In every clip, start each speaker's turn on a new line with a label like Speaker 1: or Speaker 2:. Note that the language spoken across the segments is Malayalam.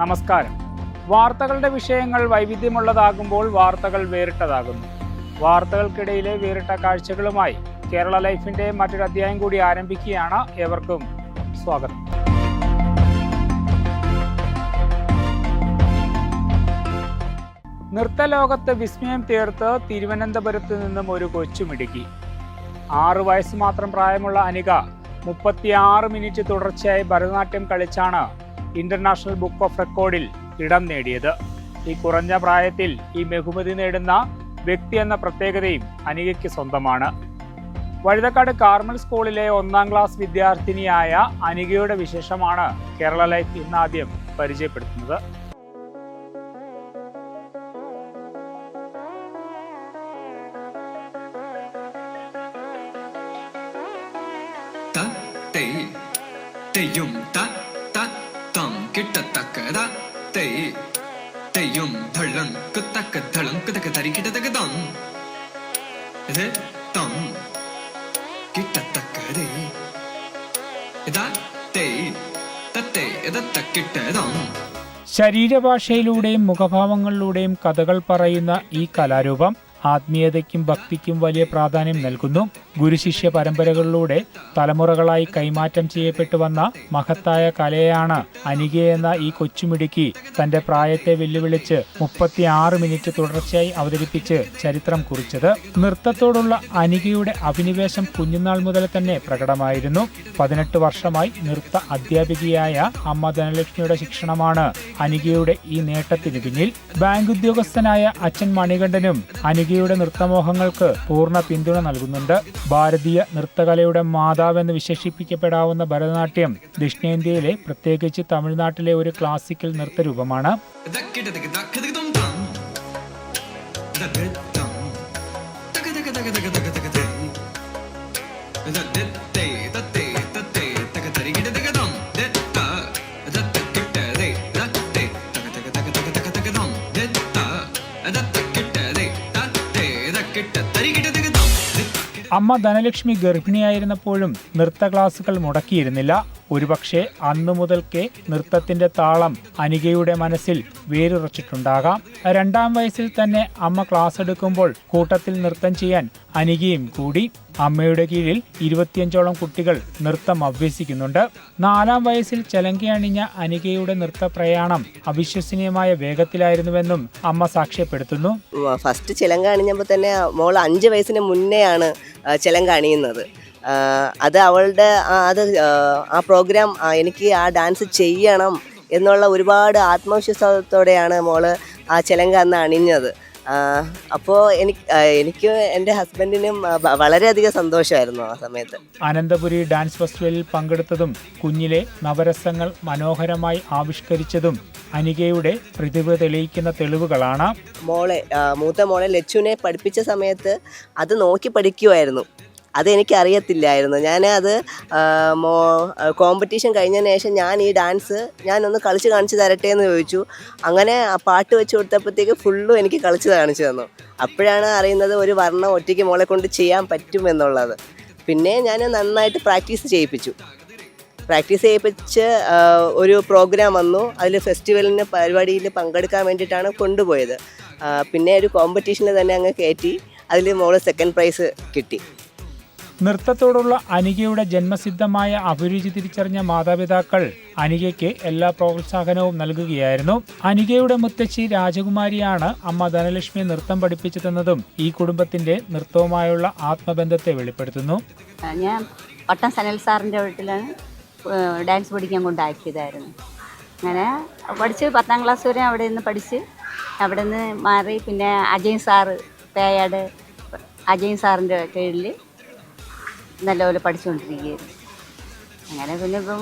Speaker 1: നമസ്കാരം. വാർത്തകളുടെ വിഷയങ്ങൾ വൈവിധ്യമുള്ളതാകുമ്പോൾ വാർത്തകൾ വേറിട്ടതാകുന്നു. വാർത്തകൾക്കിടയിലെ വേറിട്ട കാഴ്ചകളുമായി കേരള ലൈഫിന്റെ മറ്റൊരു അധ്യായം കൂടി ആരംഭിക്കുകയാണ് ഏവർക്കും സ്വാഗതം. നൃത്തലോകത്ത് വിസ്മയം തീർത്ത് തിരുവനന്തപുരത്ത് നിന്നും ഒരു കൊച്ചുമിടുക്കി ആറു വയസ്സ് മാത്രം പ്രായമുള്ള അനിക മുപ്പത്തിയാറ് മിനിറ്റ് തുടർച്ചയായി ഭരതനാട്യം കളിച്ചാണ് ഇന്റർനാഷണൽ ബുക്ക് ഓഫ് റെക്കോർഡിൽ ഇടം നേടിയത്. ഈ കുറഞ്ഞ പ്രായത്തിൽ ഈ ബഹുമതി നേടുന്ന വ്യക്തി എന്ന പ്രത്യേകതയും അനികയ്ക്ക് സ്വന്തമാണ്. വഴുതക്കാട് കാർമൽ സ്കൂളിലെ ഒന്നാം ക്ലാസ് വിദ്യാർത്ഥിനിയായ അനികയുടെ വിശേഷമാണ് കേരള ലൈഫ് ഇന്നാദ്യം പരിചയപ്പെടുത്തുന്നത്.
Speaker 2: തെയ്യും ത തം കിട്ടത്തക്ക ത തേ തെയ്യും ധളം കുത്തക്ക ധളം കുതക്ക തരി കിട്ടത്തക്ക തം ഇത് തം കിട്ടത്തക്ക ദേ ഇതാ തേ തത്തേ
Speaker 1: ശരീരഭാഷയിലൂടെയും മുഖഭാവങ്ങളിലൂടെയും കഥകൾ പറയുന്ന ഈ കലാരൂപം ആത്മീയതയ്ക്കും ഭക്തിക്കും വലിയ പ്രാധാന്യം നൽകുന്നു. ഗുരുശിഷ്യ പരമ്പരകളിലൂടെ തലമുറകളായി കൈമാറ്റം ചെയ്യപ്പെട്ടു വന്ന മഹത്തായ കലയാണ് അനിക എന്ന ഈ കൊച്ചുമിടുക്കി തന്റെ പ്രായത്തെ വെല്ലുവിളിച്ച് മുപ്പത്തി ആറ് മിനിറ്റ് തുടർച്ചയായി അവതരിപ്പിച്ച് ചരിത്രം കുറിച്ചത്. നൃത്തത്തോടുള്ള അനികയുടെ അഭിനിവേശം കുഞ്ഞുനാൾ മുതൽ തന്നെ പ്രകടമായിരുന്നു. പതിനെട്ട് വർഷമായി നൃത്ത അധ്യാപികയായ അമ്മ ധനലക്ഷ്മിയുടെ ശിക്ഷണമാണ് അനികയുടെ ഈ നേട്ടത്തിന് പിന്നിൽ. ബാങ്ക് ഉദ്യോഗസ്ഥനായ അച്ഛൻ മണികണ്ഠനും അനികയുടെ നൃത്തമോഹങ്ങൾക്ക് പൂർണ പിന്തുണ നൽകുന്നുണ്ട്. ഭാരതീയ നൃത്തകലയുടെ മാതാവെന്ന് വിശേഷിപ്പിക്കപ്പെടാവുന്ന ഭരതനാട്യം ദക്ഷിണേന്ത്യയിലെ പ്രത്യേകിച്ച് തമിഴ്നാട്ടിലെ ഒരു ക്ലാസിക്കൽ നൃത്തരൂപമാണ്.
Speaker 2: ഇത
Speaker 1: അമ്മ ധനലക്ഷ്മി ഗർഭിണിയായിരുന്നപ്പോഴും നൃത്ത ക്ലാസുകൾ മുടക്കിയിരുന്നില്ല. ഒരുപക്ഷെ അന്നു മുതൽക്കേ നൃത്തത്തിന്റെ താളം അനികയുടെ മനസ്സിൽ വേരുറച്ചിട്ടുണ്ടാകാം. രണ്ടാം വയസ്സിൽ തന്നെ അമ്മ ക്ലാസ് എടുക്കുമ്പോൾ കൂട്ടത്തിൽ നൃത്തം ചെയ്യാൻ അനികയും കൂടി. അമ്മയുടെ കീഴിൽ ഇരുപത്തിയഞ്ചോളം കുട്ടികൾ നൃത്തം അഭ്യസിക്കുന്നുണ്ട്. നാലാം വയസ്സിൽ ചെലങ്കി അണിഞ്ഞ അനികയുടെ നൃത്ത പ്രയാണം അവിശ്വസനീയമായ വേഗത്തിലായിരുന്നുവെന്നും അമ്മ സാക്ഷ്യപ്പെടുത്തുന്നു.
Speaker 3: ഫസ്റ്റ് ചിലങ്ക അണിഞ്ഞപ്പോൾ തന്നെ മോൾ അഞ്ച് വയസ്സിന് മുന്നെയാണ് ചിലങ്ക അണിയുന്നത്. അത് അവളുടെ അത് ആ, പ്രോഗ്രാം എനിക്ക് ആ ഡാൻസ് ചെയ്യണം എന്നുള്ള ഒരുപാട് ആത്മവിശ്വാസത്തോടെയാണ് മോൾ ആ ചിലങ്ക അന്ന് അണിഞ്ഞത്. അപ്പോൾ എനിക്ക് എനിക്ക് എന്റെ ഹസ്ബൻഡിനും വളരെയധികം സന്തോഷമായിരുന്നു ആ സമയത്ത്.
Speaker 1: അനന്തപുരി ഡാൻസ് ഫെസ്റ്റിവലിൽ പങ്കെടുത്തതും കുഞ്ഞിലെ നവരസങ്ങൾ മനോഹരമായി ആവിഷ്കരിച്ചതും അനികയുടെ പ്രതിഭ തെളിയിക്കുന്ന തെളിവുകളാണ്.
Speaker 3: മോളെ മൂത്ത മോളെ ലച്ചുവിനെ പഠിപ്പിച്ച സമയത്ത് അത് നോക്കി പഠിക്കുമായിരുന്നു അതെനിക്ക് അറിയത്തില്ലായിരുന്നു ഞാൻ അത് മോ കോമ്പറ്റീഷൻ കഴിഞ്ഞതിന് ശേഷം ഞാൻ ഈ ഡാൻസ് ഞാനൊന്ന് കളിച്ച് കാണിച്ചു തരട്ടെ എന്ന് ചോദിച്ചു. അങ്ങനെ ആ പാട്ട് വെച്ച് കൊടുത്തപ്പോഴത്തേക്ക് ഫുള്ളും എനിക്ക് കളിച്ച് കാണിച്ചു തന്നു. അപ്പോഴാണ് അറിയുന്നത് ഒരു വർണം ഒറ്റയ്ക്ക് മോളെ കൊണ്ട് ചെയ്യാൻ പറ്റുമെന്നുള്ളത് പിന്നെ ഞാൻ നന്നായിട്ട് പ്രാക്ടീസ് ചെയ്യിപ്പിച്ചു. പ്രാക്ടീസ് ചെയ്യിപ്പിച്ച് ഒരു പ്രോഗ്രാം വന്നു. അതിൽ ഫെസ്റ്റിവലിന് പരിപാടിയിൽ പങ്കെടുക്കാൻ വേണ്ടിയിട്ടാണ് കൊണ്ടുപോയത്. പിന്നെ ഒരു കോമ്പറ്റീഷനിൽ തന്നെ അങ്ങ് കയറ്റി അതിൽ മോൾ സെക്കൻഡ് പ്രൈസ് കിട്ടി.
Speaker 1: നൃത്തത്തോടുള്ള അനികയുടെ ജന്മസിദ്ധമായ അഭിരുചി തിരിച്ചറിഞ്ഞ മാതാപിതാക്കൾ അനികയ്ക്ക് എല്ലാ പ്രോത്സാഹനവും നൽകുകയായിരുന്നു. അനികയുടെ മുത്തശ്ശി രാജകുമാരിയാണ് അമ്മ ധനലക്ഷ്മി നൃത്തം പഠിപ്പിച്ചതെന്നതും ഈ കുടുംബത്തിന്റെ നൃത്തവുമായുള്ള ആത്മബന്ധത്തെ വെളിപ്പെടുത്തുന്നു.
Speaker 4: ഞാൻ പട്ടം സനൽ സാറിന്റെ വീട്ടിലാണ് ഡാൻസ് പഠിക്കാൻ കൊണ്ടാക്കിയതായിരുന്നു. അങ്ങനെ പഠിച്ച് പത്താം ക്ലാസ് വരെ അവിടെ നിന്ന് പഠിച്ച് അവിടെ നിന്ന് മാറി പിന്നെ അജയ് സാറ് പേയാട് അജയ് സാറിന്റെ കീഴിൽ നല്ലപോലെ പഠിച്ചുകൊണ്ടിരിക്കുകയായിരുന്നു അങ്ങനെ പിന്നെ ഇപ്പം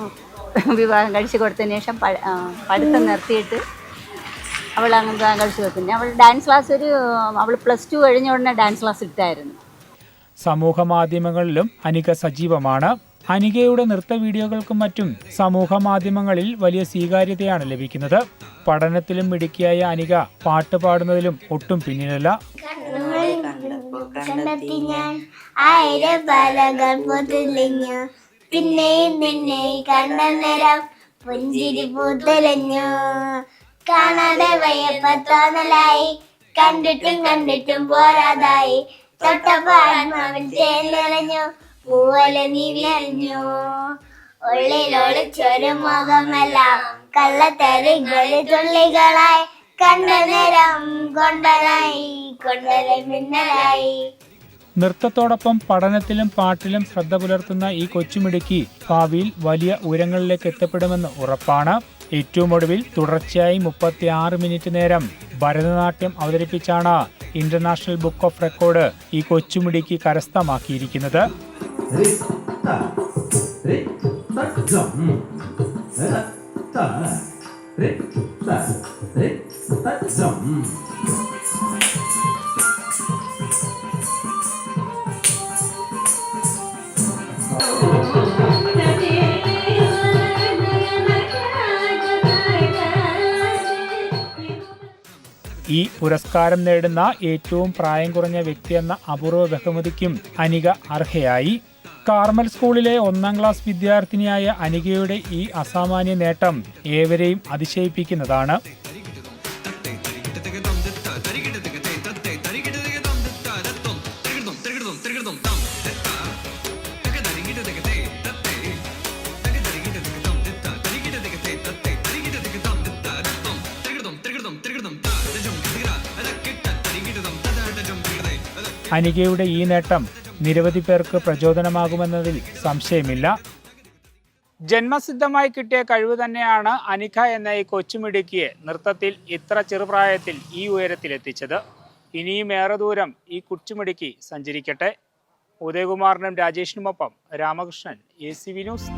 Speaker 4: വിവാഹം കഴിച്ച് കൊടുത്തതിന് ശേഷം പഠിത്തം നിർത്തിയിട്ട് അവൾ അങ്ങ് വിവാഹം കഴിച്ച് കൊടുത്തു. അവൾ ഡാൻസ് ക്ലാസ് ഒരു അവൾ പ്ലസ് ടു കഴിഞ്ഞ ഉടനെ ഡാൻസ് ക്ലാസ് ഇട്ടായിരുന്നു.
Speaker 1: സമൂഹ മാധ്യമങ്ങളിലും അനിക സജീവമാണ്. അനികയുടെ നൃത്ത വീഡിയോകൾക്കും മറ്റും സമൂഹ മാധ്യമങ്ങളിൽ വലിയ സ്വീകാര്യതയാണ് ലഭിക്കുന്നത്. പഠനത്തിലും മിടുക്കിയായ അനിക പാട്ട് പാടുന്നതിലും ഒട്ടും പിന്നിലല്ല.
Speaker 5: പിന്നെയും പിന്നെയും കണ്ട നേരം പുഞ്ചിരി പൂത്തുലഞ്ഞു കാണാതെ വയ്യപ്പ തോന്നലായി കണ്ടിട്ടും കണ്ടിട്ടും പോരാതായി. തൊട്ടപ്പാത്മാവിൽ ചേർന്നിറഞ്ഞു പൂവല നീ വിളഞ്ഞു ഉള്ളിലൊളിച്ചൊരു മുഖമെല്ലാം കള്ളത്തരികളിൽ തുള്ളികളായി കണ്ട നേരം കൊണ്ടനായി കൊണ്ടല മിന്നലായി.
Speaker 1: നൃത്തത്തോടൊപ്പം പഠനത്തിലും പാട്ടിലും ശ്രദ്ധ പുലർത്തുന്ന ഈ കൊച്ചുമിടുക്കി ഭാവിയിൽ വലിയ ഉയരങ്ങളിലേക്ക് എത്തപ്പെടുമെന്ന് ഉറപ്പാണ്. ഏറ്റവും ഒടുവിൽ തുടർച്ചയായി മുപ്പത്തി ആറ് മിനിറ്റ് നേരം ഭരതനാട്യം അവതരിപ്പിച്ചാണ് ഇന്റർനാഷണൽ ബുക്ക് ഓഫ് റെക്കോർഡ് ഈ കൊച്ചുമിടുക്കി കരസ്ഥമാക്കിയിരിക്കുന്നത്. ഈ പുരസ്കാരം നേടുന്ന ഏറ്റവും പ്രായം കുറഞ്ഞ വ്യക്തി എന്ന അപൂർവ ബഹുമതിക്കും അനിക അർഹയായി. കാർമൽ സ്കൂളിലെ ഒന്നാം ക്ലാസ് വിദ്യാർത്ഥിനിയായ അനികയുടെ ഈ അസാമാന്യ നേട്ടം ഏവരെയും അതിശയിപ്പിക്കുന്നതാണ്. അനികയുടെ ഈ നേട്ടം നിരവധി പേർക്ക് പ്രചോദനമാകുമെന്നതിൽ സംശയമില്ല. ജന്മസിദ്ധമായി കിട്ടിയ കഴിവ് തന്നെയാണ് അനിഖ എന്ന ഈ കൊച്ചുമിടുക്കിയെ നൃത്തത്തിൽ ഇത്ര ചെറുപ്രായത്തിൽ ഈ ഉയരത്തിലെത്തിച്ചത്. ഇനിയും ഏറെ ദൂരം ഈ കൊച്ചുമിടുക്കി സഞ്ചരിക്കട്ടെ. ഉദയകുമാറിനും രാജേഷിനുമൊപ്പം Ramakrishnan A C V news